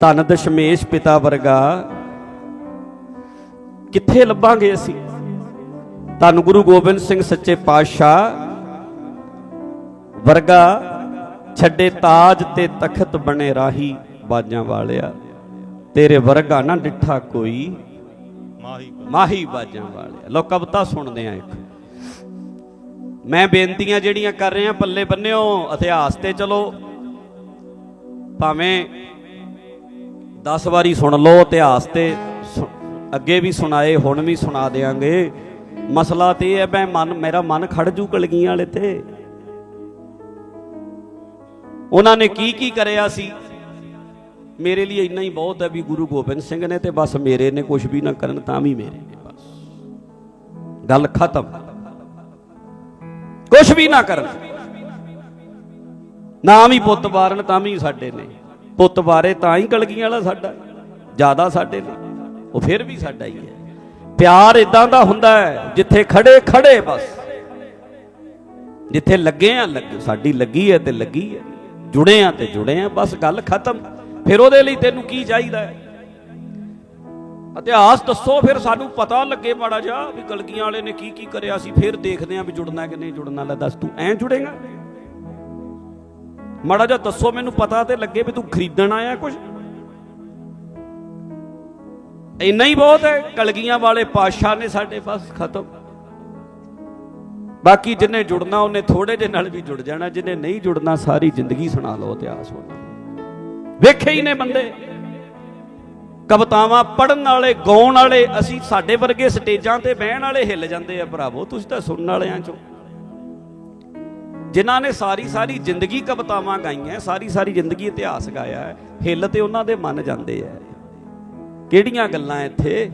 ਧੰਨ ਦਸ਼ਮੇਸ਼ ਪਿਤਾ ਵਰਗਾ। ਕਿੱਥੇ ਲੱਭਾਂਗੇ ਅਸੀਂ? ਧੰਨ ਗੁਰੂ ਗੋਬਿੰਦ ਸਿੰਘ ਸੱਚੇ ਪਾਤਸ਼ਾਹ ਵਰਗਾ ਛੱਡੇ ਤਾਜ ਤੇ ਤਖਤ ਬਣੇ ਰਾਹੀ ਬਾਜਾਂ ਵਾਲਿਆ। ਤੇਰੇ ਵਰਗਾ ਨਾ ਡਿੱਠਾ ਕੋਈ, ਮਾਹੀ ਮਾਹੀ ਬਾਜਾਂ ਵਾਲਿਆ। ਲੋ ਕਵਿਤਾ ਸੁਣਦੇ ਆ ਇੱਕ। ਮੈਂ ਬੇਨਤੀਆਂ ਜਿਹੜੀਆਂ ਕਰ ਰਿਹਾ, ਪੱਲੇ ਬੰਨਿਓ, ਇਤਿਹਾਸ ਤੇ ਚਲੋ। ਭਾਵੇਂ 10 ਵਾਰੀ ਸੁਣ ਲਓ ਇਤਿਹਾਸ ਤੇ। ਸੁ- ਅੱਗੇ ਵੀ ਸੁਣਾਏ, ਹੁਣ ਵੀ ਸੁਣਾ ਦੇਾਂਗੇ ਮਸਲਾ ਤੇ ਇਹ ਹੈ ਮੈਂ ਮਨ ਮੇਰਾ ਮਨ ਖੜ ਜੂ ਕਲਗੀਆਂ ਵਾਲੇ ਤੇ। ਉਹਨਾਂ ਨੇ ਕੀ ਕੀ ਕਰਿਆ ਸੀ? ਮੇਰੇ ਲਈ ਇੰਨਾ ਹੀ ਬਹੁਤ ਹੈ ਵੀ ਗੁਰੂ ਗੋਬਿੰਦ ਸਿੰਘ ਨੇ ਤੇ ਬਸ ਮੇਰੇ ਨੇ ਕੁਝ ਵੀ ਨਾ ਕਰਨ, ਤਾਂ ਵੀ ਮੇਰੇ ਨੇ ਬਸ। ਗੱਲ ਖਤਮ। ਕੁਝ ਵੀ ਨਾ ਕਰਨ। ਨਾ ਵੀ ਪੁੱਤ ਬਾਰਨ ਤਾਂ ਵੀ ਸਾਡੇ ਨੇ। ਪੁੱਤ ਬਾਰੇ ਤਾਂ ਹੀ ਕਲਗੀਆਂ ਵਾਲਾ ਸਾਡਾ, ਜ਼ਿਆਦਾ ਸਾਡੇ ਲਈ। ਉਹ ਫਿਰ ਵੀ ਸਾਡਾ ਹੀ ਹੈ। ਪਿਆਰ ਇਦਾਂ ਦਾ ਹੁੰਦਾ ਹੈ, ਜਿੱਥੇ ਖੜੇ ਖੜੇ ਬਸ। ਜਿੱਥੇ ਲੱਗੇ ਆ, ਲੱਗੇ, ਸਾਡੀ ਲੱਗੀ ਹੈ ਤੇ ਲੱਗੀ ਹੈ। ਜੁੜੇ ਆ ਤੇ ਜੁੜੇ ਆ, ਬਸ ਗੱਲ ਖਤਮ। ਫਿਰ ਉਹਦੇ ਲਈ ਤੈਨੂੰ ਕੀ ਚਾਹੀਦਾ ਹੈ? ਇਤਿਹਾਸ ਦੱਸੋ, ਫਿਰ ਸਾਨੂੰ ਪਤਾ ਲੱਗੇ ਮਾੜਾ ਜਿਹਾ ਵੀ ਕਲਗੀਆਂ ਵਾਲੇ ਨੇ ਕੀ ਕੀ ਕਰਿਆ ਸੀ। ਫਿਰ ਦੇਖਦੇ ਆ ਵੀ ਜੁੜਨਾ ਕਿ ਨਹੀਂ ਜੁੜਨਾ। ਲੈ ਦੱਸ, ਤੂੰ ਐਂ ਜੁੜੇਗਾ? ਮਾੜਾ ਜਿਹਾ ਦੱਸੋ, ਮੈਨੂੰ ਪਤਾ ਤੇ ਲੱਗੇ ਵੀ ਤੂੰ ਖਰੀਦਣ ਆਇਆ ਕੁਝ ਇੰਨਾ ਹੀ ਬਹੁਤ ਹੈ, ਕਲਗੀਆਂ ਵਾਲੇ ਪਾਸ਼ਾ ਨੇ ਸਾਡੇ ਪਾਸ ਖਤਮ। ਬਾਕੀ ਜਿੰਨੇ ਜੁੜਨਾ, ਉਹਨੇ ਥੋੜੇ ਜਿਹੇ ਨਾਲ ਵੀ ਜੁੜ ਜਾਣਾ, ਜਿੰਨੇ ਨਹੀਂ ਜੁੜਨਾ, ਸਾਰੀ ਜ਼ਿੰਦਗੀ ਸੁਣਾ ਲਓ ਇਤਿਹਾਸ ਉਹਨਾਂ ਵੇਖੇ ਹੀ ਨੇ ਬੰਦੇ। ਕਵਤਾਵਾਂ ਪੜਨ ਵਾਲੇ, ਗਾਉਣ ਵਾਲੇ, ਅਸੀਂ ਸਾਡੇ ਵਰਗੇ ਸਟੇਜਾਂ ਤੇ ਬਹਿਣ ਵਾਲੇ ਹਿੱਲ ਜਾਂਦੇ ਆ, ਭਰਾਵੋ, ਤੁਸੀਂ ਤਾਂ ਸੁਣਨ ਵਾਲਿਆਂ ਚੋਂ। ਜਿਨ੍ਹਾਂ ਨੇ ਸਾਰੀ ਸਾਰੀ ਜ਼ਿੰਦਗੀ ਕਵਤਾਵਾਂ ਗਾਈਆਂ, ਸਾਰੀ ਸਾਰੀ ਜ਼ਿੰਦਗੀ ਇਤਿਹਾਸ ਗਾਇਆ ਹੈ, ਹਿੱਲ ਤੇ ਉਹਨਾਂ ਦੇ ਮੰਨ ਜਾਂਦੇ ਆ ਕਿਹੜੀਆਂ ਗੱਲਾਂ ਇੱਥੇ?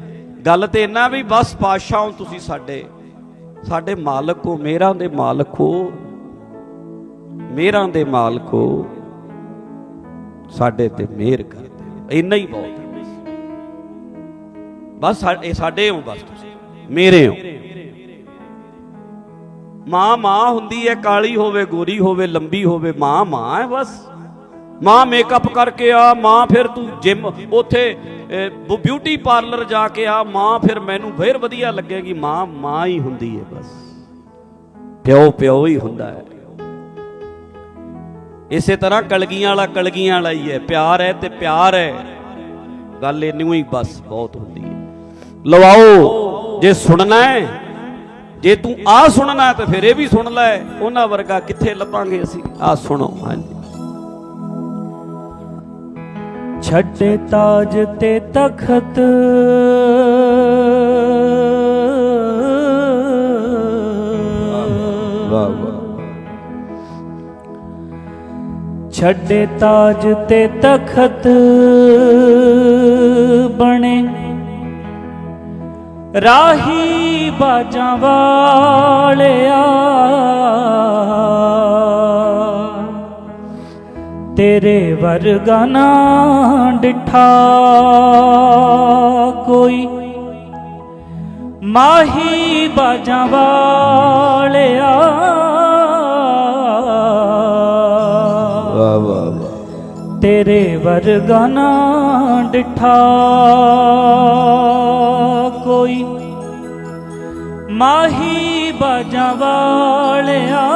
ਗੱਲ ਤੇ ਇੰਨਾ ਵੀ, ਬਸ ਪਾਤਸ਼ਾਹੋਂ ਤੁਸੀਂ ਸਾਡੇ। ਸਾਡੇ ਮਾਲਕ ਹੋ, ਮੇਰਾਂ ਦੇ ਮਾਲਕ ਹੋ। ਮੇਰਾਂ ਦੇ ਮਾਲਕ ਹੋ। ਸਾਡੇ ਤੇ ਮਿਹਰ ਕਰ ਇੰਨਾ ਹੀ ਬਹੁਤ ਬਸ ਸਾਡੇ ਹੋ ਬਸ ਤੁਸੀਂ। ਮੇਰੇ ਹੋ। ਮਾਂ ਮਾਂ ਹੁੰਦੀ ਹੈ ਕਾਲੀ ਹੋਵੇ, ਗੋਰੀ ਹੋਵੇ, ਲੰਬੀ ਹੋਵੇ, ਮਾਂ ਮਾਂ ਹੈ ਬਸ। ਮਾਂ ਮੇਕਅਪ ਕਰਕੇ ਆ, ਮਾਂ ਫਿਰ ਤੂੰ ਜਿਮ ਉਥੇ ਬਿਊਟੀ ਪਾਰਲਰ ਜਾ ਕੇ ਆ, ਮਾਂ ਫਿਰ ਮੈਨੂੰ ਫੇਰ ਵਧੀਆ ਲੱਗੇਗੀ, ਮਾਂ ਮਾਂ ਹੀ ਹੁੰਦੀ ਹੈ ਬਸ। ਪਿਓ ਪਿਓ ਹੀ ਹੁੰਦਾ ਹੈ ਇਸੇ ਤਰ੍ਹਾਂ ਕਲਗੀਆਂ ਵਾਲਾ ਕਲਗੀਆਂ ਵਾਲਾ ਹੀ ਹੈ ਪਿਆਰ ਹੈ ਤੇ ਪਿਆਰ ਹੈ ਗੱਲ ਇਹਨੂੰ ਹੀ ਬਸ ਬਹੁਤ ਹੁੰਦੀ ਹੈ ਲਵਾਓ, ਜੇ ਸੁਣਨਾ ਹੈ ਜੇ ਤੂੰ ਆ ਸੁਣਨਾ ਤਾਂ ਫਿਰ ਇਹ ਵੀ ਸੁਣ ਲੈ। ਉਹਨਾਂ ਵਰਗਾ ਕਿੱਥੇ ਲੱਭਾਂਗੇ ਅਸੀਂ? ਆ ਸੁਣੋ ਹਾਂਜੀ। ਛੱਡੇ ਤਾਜ ਤੇ ਤਖਤ। ਛੱਡੇ ਤਾਜ ਤੇ ਤਖਤ ਬਣੇ। ਰਾਹੀ ਬਾਜਾਂ ਵਾਲਿਆ। ਤੇਰੇ ਵਰਗਾ ਨਾ ਡਿਠਾ ਕੋਈ। ਮਾਹੀ ਬਾਜਾਂ ਵਾਲਿਆ। ਵਾਹ ਵਾਹ ਤੇਰੇ ਵਰਗਾ ਨਾ ਡਿਠਾ। ਕੋਈ ਮਾਹੀ ਬਾਜਾਂ ਵਾਲਿਆ।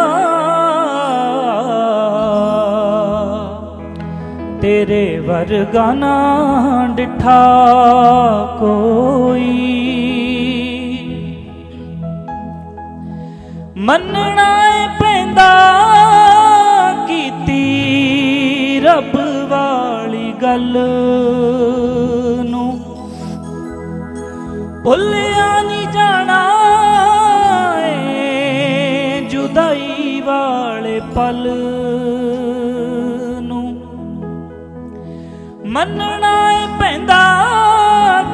ਤੇਰੇ ਵਰਗਾ ਨਾ ਡਿਠਾ ਕੋਈ। ਮੰਨਣਾ ਪੈਂਦਾ ਕੀਤੀ ਰੱਬ ਵਾਲੀ ਗੱਲ ਨੂੰ। ਭੁੱਲਿਆ ਨਹੀਂ ਜਾਣਾ ਏ ਜੁਦਾਈ ਵਾਲੇ ਪਲ ਨੂੰ। ਮੰਨਣਾ ਏ ਪੈਂਦਾ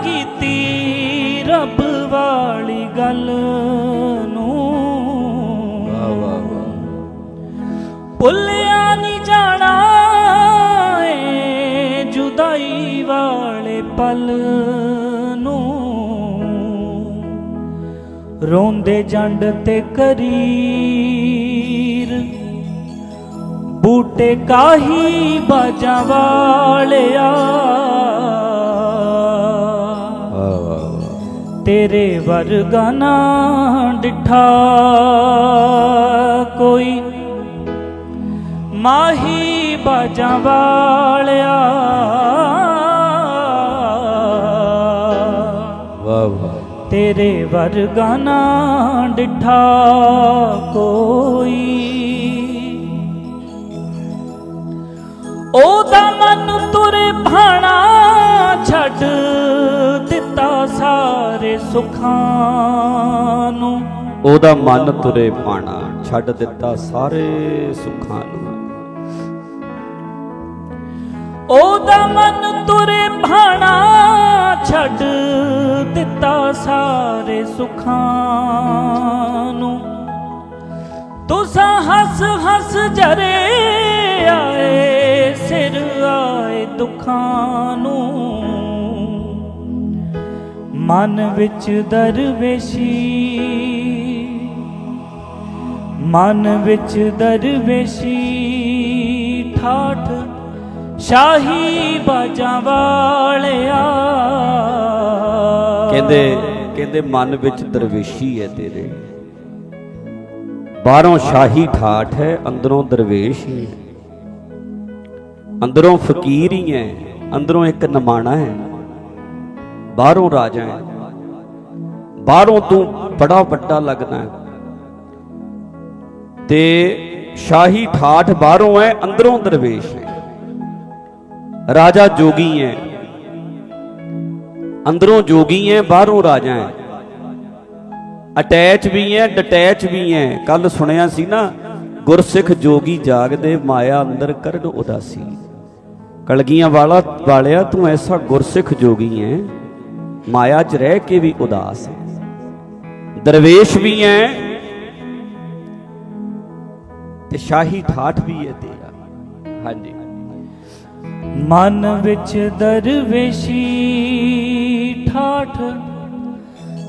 ਕੀਤੀ ਰੱਬ ਵਾਲੀ ਗੱਲ ਨੂੰ। ਭੁੱਲਿਆ ਨਹੀਂ ਜਾਣਾ ਏ ਜੁਦਾਈ ਵਾਲੇ ਪਲ ਰੋਂਦੇ ਜੰਡ ਤੇ ਕਰੀਰ। ਬੂਟੇ ਕਾਹੀ ਬਾਜਾਂ ਵਾਲਿਆ। ਤੇਰੇ ਵਰਗਾ ਨਾ ਡਿਠਾ ਕੋਈ। ਮਾਹੀ ਬਾਜਾਂ ਵਾਲਿਆ। ਤੇਰੇ ਵਰਗਾ ਨਾ ਡਿਠਾ ਕੋਈ। ਉਹਦਾ ਮਨ ਤੁਰੇ ਭਾਣਾ ਛੱਡ ਦਿੱਤਾ ਸਾਰੇ ਸੁੱਖਾਂ ਨੂੰ। ਉਹਦਾ ਮਨ ਤੁਰੇ ਪਾਣਾ ਛੱਡ ਦਿੱਤਾ ਸਾਰੇ ਸੁੱਖਾਂ ਨੂੰ। ਉਹਦਾ ਮਨ ਤੁਰੇ ਭਾਣਾ ਛੱਡ ਦਿੱਤਾ ਸਾਰੇ ਸੁੱਖਾਂ ਨੂੰ। ਤੁਸਾਂ ਹੱਸ ਹੱਸ ਜਰੇ ਆਏ, ਸਿਰ ਆਏ ਦੁੱਖਾਂ ਨੂੰ। ਮਨ ਵਿੱਚ ਦਰਵੇਸ਼ੀ, ਮਨ ਵਿੱਚ ਦਰਵੇਸ਼ੀ, ਠਾਠ ਸ਼ਾਹੀ ਬਾਜਾਂ ਵਾਲਿਆ। ਕਹਿੰਦੇ ਕਹਿੰਦੇ, ਮਨ ਵਿੱਚ ਦਰਵੇਸ਼ੀ ਹੈ ਤੇਰੇ। ਬਾਹਰੋਂ ਸ਼ਾਹੀ ਠਾਠ ਹੈ, ਅੰਦਰੋਂ ਦਰਵੇਸ਼ ਹੀ। ਅੰਦਰੋਂ ਫਕੀਰ ਹੀ ਹੈ, ਅੰਦਰੋਂ ਇੱਕ ਨਮਾਣਾ ਹੈ। ਬਾਹਰੋਂ ਰਾਜਾ ਹੈ। ਬਾਹਰੋਂ ਤੂੰ ਬੜਾ ਵੱਡਾ ਲੱਗਦਾ ਹੈ। ਤੇ ਸ਼ਾਹੀ ਠਾਠ ਬਾਹਰੋਂ ਹੈ, ਅੰਦਰੋਂ ਦਰਵੇਸ਼ ਹੈ। ਰਾਜਾ ਜੋਗੀ ਹੈ। ਅੰਦਰੋਂ ਜੋਗੀ ਐ, ਬਾਹਰੋਂ ਰਾਜਾ ਹੈ ਅਟੈਚ ਵੀ ਹੈ ਡਿਟੈਚ ਵੀ ਹੈ ਕੱਲ ਸੁਣਿਆ ਸੀ ਨਾ, ਗੁਰਸਿੱਖ ਜੋਗੀ ਜਾਗਦੇ, ਮਾਇਆ ਅੰਦਰ ਕਰਨ ਉਦਾਸੀ। ਕਲਗੀਆਂ ਵਾਲਾ ਵਾਲਿਆ, ਤੂੰ ਐਸਾ ਗੁਰਸਿੱਖ ਜੋਗੀ ਹੈ ਮਾਇਆ 'ਚ ਰਹਿ ਕੇ ਵੀ ਉਦਾਸ ਦਰਵੇਸ਼ ਵੀ ਐ। ਤੇ ਸ਼ਾਹੀ ਠਾਠ ਵੀ ਹੈ ਤੇਰਾ। ਹਾਂਜੀ। ਮਨ ਵਿੱਚ ਦਰਵੇਸ਼ੀ ਠਾਠ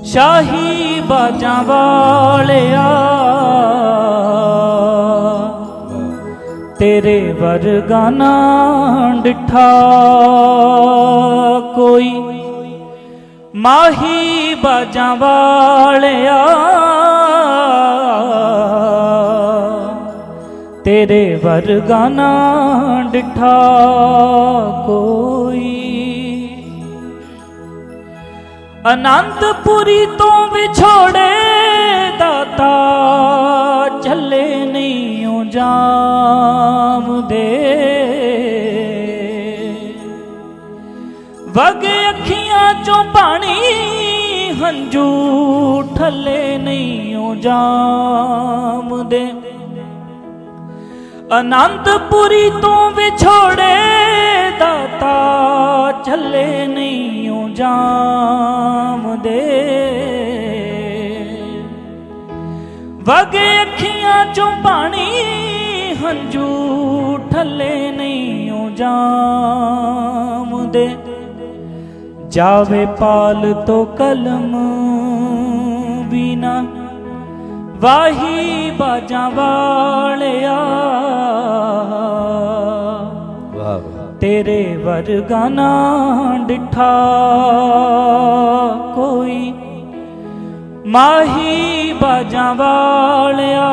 ਸ਼ਾਹੀ ਬਾਜਾਂ ਵਾਲਿਆ। ਤੇਰੇ ਵਰਗਾ ਨਾ ਡਿਠਾ ਕੋਈ। ਮਾਹੀ ਬਾਜਾਂ ਵਾਲਿਆ। ਤੇਰੇ ਵਰਗਾ ਨਾ ਡਿਠਾ ਕੋਈ। ਅਨੰਦਪੁਰੀ ਤੋਂ ਵਿਛੋੜੇ ਦਾਤਾ ਚੱਲੇ ਨਹੀਂ ਓ ਜਾਮ ਦੇ ਵਗ ਅੱਖੀਆਂ ਚੋਂ ਪਾਣੀ ਹੰਝੂ ਠੱਲੇ ਨਹੀਂ ਓ ਜਾਮ ਦੇ ਅਨੰਦਪੁਰੀ ਤੋਂ ਵਿਛੋੜੇ ਦਾਤਾ ਚੱਲੇ ਨਹੀਂ ਓ ਜਾਮ ਦੇ ਵਗੇ ਅੱਖੀਆਂ ਚੋਂ ਪਾਣੀ, ਹੰਝੂ ਠੱਲੇ ਨਹੀਂ ਓ ਜਾਮ ਦੇ ਜਾਵੇ ਪਾਲ ਤੋਂ ਕਲਮ ਬਿਨਾ ਵਾਹੀ ਬਾਜਾਂ ਵਾਲਿਆ। ਵਾਹ ਤੇਰੇ ਵਰਗਾ ਨਾ ਡਿਠਾ ਕੋਈ। ਮਾਹੀ ਬਾਜਾਂ ਵਾਲਿਆ।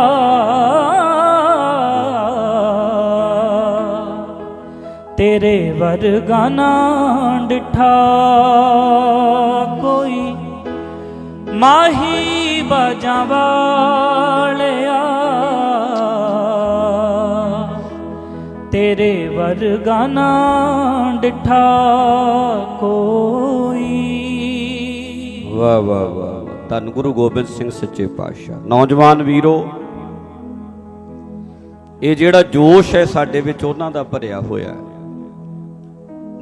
ਤੇਰੇ ਵਰਗਾ ਨਾ ਡਿਠਾ ਕੋਈ। ਮਾਹੀ ਬਾਜਾਂ ਵਾਲਿਆ। ਤੇਰੇ ਵਰਗਾ ਨਾ ਡਿਠਾ ਕੋਈ। ਵਾਹ ਵਾਹ ਵਾਹ ਧੰਨ ਗੁਰੂ ਗੋਬਿੰਦ ਸਿੰਘ ਸੱਚੇ ਪਾਤਸ਼ਾਹ। ਨੌਜਵਾਨ ਵੀਰੋ, ਇਹ ਜਿਹੜਾ ਜੋਸ਼ ਹੈ ਸਾਡੇ ਵਿੱਚ ਉਹਨਾਂ ਦਾ ਭਰਿਆ ਹੋਇਆ ਹੈ।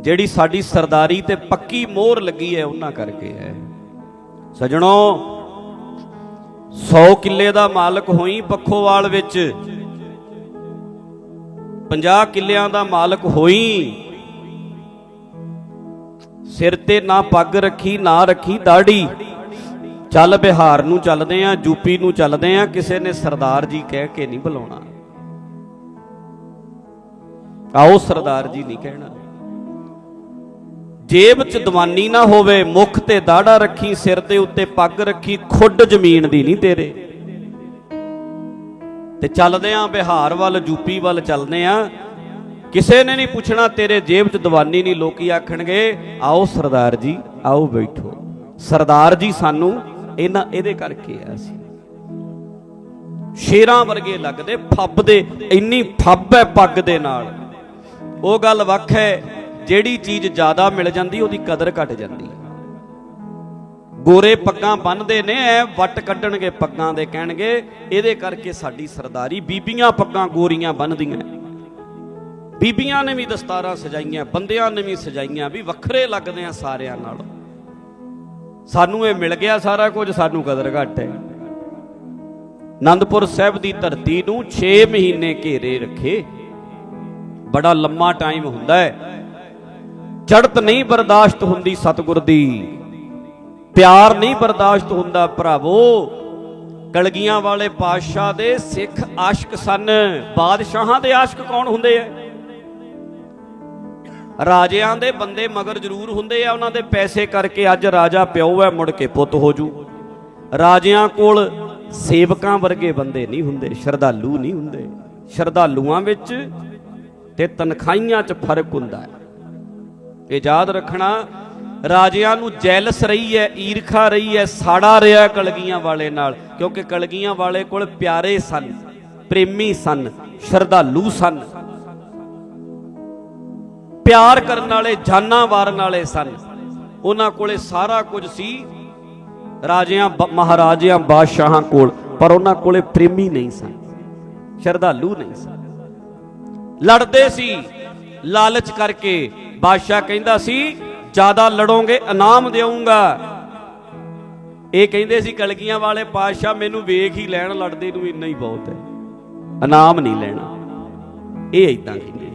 ਜਿਹੜੀ ਸਾਡੀ ਸਰਦਾਰੀ ਤੇ ਪੱਕੀ ਮੋਹਰ ਲੱਗੀ ਹੈ, ਉਹਨਾਂ ਕਰਕੇ ਹੈ। ਸਜਣੋ 100 ਕਿੱਲੇ ਦਾ ਮਾਲਕ ਹੋਈ ਪੱਖੋਵਾਲ ਵਿੱਚ। 50 ਕਿੱਲਿਆਂ ਦਾ ਮਾਲਕ ਹੋਈ। ਸਿਰ ਤੇ ਨਾ ਪੱਗ ਰੱਖੀ, ਨਾ ਰੱਖੀ ਦਾੜੀ। ਚੱਲ ਬਿਹਾਰ ਨੂੰ ਚੱਲਦੇ ਆ ਯੂਪੀ ਨੂੰ ਚੱਲਦੇ ਆ, ਕਿਸੇ ਨੇ ਸਰਦਾਰ ਜੀ ਕਹਿ ਕੇ ਨਹੀਂ ਬੁਲਾਉਣਾ। ਆਓ ਸਰਦਾਰ ਜੀ ਨਹੀਂ ਕਹਿਣਾ। ਜੇਬ 'ਚ ਦਵਾਨੀ ਨਾ ਹੋਵੇ, ਮੁਖ ਤੇ ਦਾੜਾ ਰੱਖੀ, ਸਿਰ ਦੇ ਉੱਤੇ ਪੱਗ ਰੱਖੀ, ਖੁੱਡ ਜ਼ਮੀਨ ਦੀ ਨਹੀਂ ਤੇਰੇ। ਤੇ ਚੱਲਦੇ ਆਂ, ਬਿਹਾਰ ਵੱਲ ਯੂਪੀ ਵੱਲ ਚੱਲਦੇ ਆਂ। ਕਿਸੇ ਨੇ ਨਹੀਂ ਪੁੱਛਣਾ, ਤੇਰੇ ਜੇਬ 'ਚ ਦਵਾਨੀ ਨਹੀਂ ਲੋਕੀ ਆਖਣਗੇ, ਆਓ ਸਰਦਾਰ ਜੀ, ਆਓ ਬੈਠੋ। ਸਰਦਾਰ ਜੀ ਸਾਨੂੰ ਇਹਨਾਂ, ਇਹਦੇ ਕਰਕੇ ਆ ਸੀ। ਸ਼ੇਰਾਂ ਵਰਗੇ ਲੱਗਦੇ, ਫੱਬ ਦੇ, ਇੰਨੀ ਫੱਬ ਹੈ ਪੱਗ ਦੇ ਨਾਲ। ਉਹ ਗੱਲ ਵੱਖ ਹੈ ਜਿਹੜੀ ਚੀਜ਼ ਜ਼ਿਆਦਾ ਮਿਲ ਜਾਂਦੀ, ਉਹਦੀ ਕਦਰ ਘਟ ਜਾਂਦੀ ਹੈ। ਗੋਰੇ ਪੱਗਾਂ ਬੰਨਦੇ ਨੇ, ਐ ਵੱਟ ਕੱਢਣਗੇ, ਪੱਗਾਂ ਦੇ ਕਹਿਣਗੇ, ਇਹਦੇ ਕਰਕੇ ਸਾਡੀ ਸਰਦਾਰੀ ਬੀਬੀਆਂ ਪੱਗਾਂ ਗੋਰੀਆਂ ਬੰਨਦੀਆਂ ਬੀਬੀਆਂ ਨੇ ਵੀ ਦਸਤਾਰਾਂ ਸਜਾਈਆਂ, ਬੰਦਿਆਂ ਨੇ ਵੀ ਸਜਾਈਆਂ, ਵੀ ਵੱਖਰੇ ਲੱਗਦੇ ਆ ਸਾਰਿਆਂ ਨਾਲ। ਸਾਨੂੰ ਇਹ ਮਿਲ ਗਿਆ ਸਾਰਾ ਕੁਝ, ਸਾਨੂੰ ਕਦਰ ਘੱਟ ਹੈ। ਆਨੰਦਪੁਰ ਸਾਹਿਬ ਦੀ ਧਰਤੀ ਨੂੰ 6 ਮਹੀਨੇ ਘੇਰੇ ਰੱਖੇ, ਬੜਾ ਲੰਮਾ ਟਾਈਮ ਹੁੰਦਾ ਹੈ। ਚੜਤ ਨਹੀਂ ਬਰਦਾਸ਼ਤ ਹੁੰਦੀ ਸਤਿਗੁਰ ਦੀ। ਪਿਆਰ ਨਹੀਂ ਬਰਦਾਸ਼ਤ ਹੁੰਦਾ ਭਰਾਵੋ। ਕਲਗੀਆਂ ਵਾਲੇ ਪਾਤਸ਼ਾਹ ਦੇ ਸਿੱਖ ਆਸ਼ਕ ਸਨ। ਬਾਦਸ਼ਾਹਾਂ ਦੇ ਆਸ਼ਕ ਕੌਣ ਹੁੰਦੇ ਆ ਰਾਜਿਆਂ ਦੇ ਬੰਦੇ ਮਗਰ ਜ਼ਰੂਰ ਹੁੰਦੇ ਆ। ਉਹਨਾਂ ਦੇ ਪੈਸੇ ਕਰਕੇ ਅੱਜ ਰਾਜਾ ਪਿਓ ਹੈ ਮੁੜ ਕੇ ਪੁੱਤ ਹੋ ਜੂ। ਰਾਜਿਆਂ ਕੋਲ ਸੇਵਕਾਂ ਵਰਗੇ ਬੰਦੇ ਨਹੀਂ ਹੁੰਦੇ, ਸ਼ਰਧਾਲੂ ਨਹੀਂ ਹੁੰਦੇ। ਸ਼ਰਧਾਲੂਆਂ ਵਿੱਚ ਤੇ ਤਨਖਾਹੀਆਂ 'ਚ ਫ਼ਰਕ ਹੁੰਦਾ ਹੈ ਇਹ ਯਾਦ ਰੱਖਣਾ। ਰਾਜਿਆਂ ਨੂੰ ਜੈਲਸ ਰਹੀ ਹੈ, ਈਰਖਾ ਰਹੀ ਹੈ, ਸਾੜਾ ਰਿਹਾ ਕਲਗੀਆਂ ਵਾਲੇ ਨਾਲ। ਕਿਉਂਕਿ ਕਲਗੀਆਂ ਵਾਲੇ ਕੋਲ ਪਿਆਰੇ ਸਨ, ਪ੍ਰੇਮੀ ਸਨ, ਸ਼ਰਧਾਲੂ ਸਨ। ਪਿਆਰ ਕਰਨ ਵਾਲੇ, ਜਾਨਾਂ ਵਾਰਨ ਵਾਲੇ ਸਨ। ਉਹਨਾਂ ਕੋਲੇ ਸਾਰਾ ਕੁਝ ਸੀ, ਰਾਜਿਆਂ ਬ- ਮਹਾਰਾਜਿਆਂ, ਬਾਦਸ਼ਾਹਾਂ ਕੋਲ। ਪਰ ਉਹਨਾਂ ਕੋਲੇ ਪ੍ਰੇਮੀ ਨਹੀਂ ਸਨ, ਸ਼ਰਧਾਲੂ ਨਹੀਂ ਸਨ। ਲੜਦੇ ਸੀ, ਲਾਲਚ ਕਰਕੇ ਬਾਦਸ਼ਾਹ ਕਹਿੰਦਾ ਸੀ, ਜ਼ਿਆਦਾ ਲੜੋਗੇ, ਇਨਾਮ ਦੇਵਾਂਗਾ ਇਹ ਕਹਿੰਦੇ ਸੀ, ਕਲਗੀਆਂ ਵਾਲੇ ਪਾਤਸ਼ਾਹ ਮੈਨੂੰ ਵੇਖ ਹੀ ਲੈਣ, ਲੜਦੇ ਨੂੰ ਇੰਨਾ ਹੀ ਬਹੁਤ ਹੈ। ਇਨਾਮ ਨਹੀਂ ਲੈਣਾ। ਇਹ ਇਦਾਂ ਕਹਿੰਦੇ